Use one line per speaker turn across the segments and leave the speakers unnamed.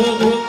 oh, oh.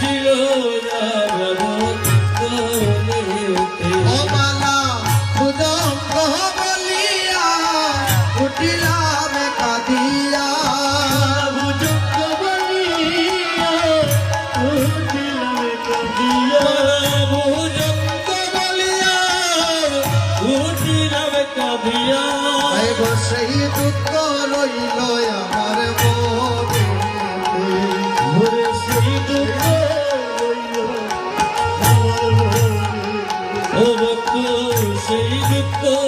চিরদা Oh.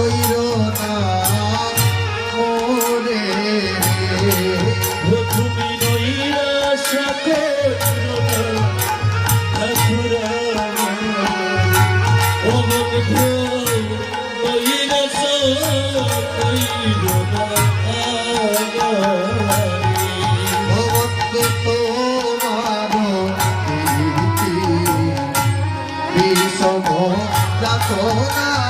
কইরো না ওরে
তুমি নৈরাশা করো ঠাকুরা ও বন্ধু নৈরাশা কইরো না
Sou bom da tona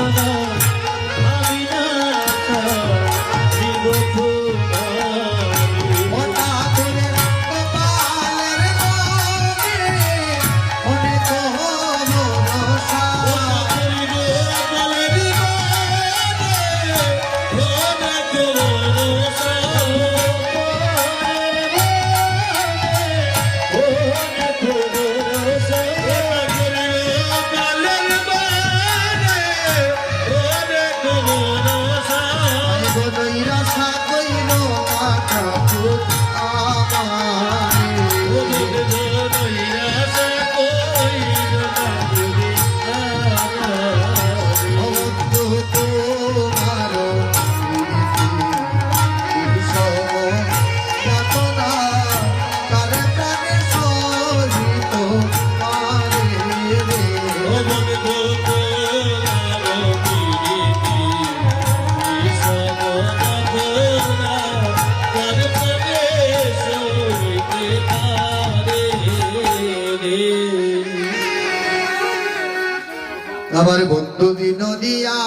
Oh.
আমার বন্ধু দিন দিয়া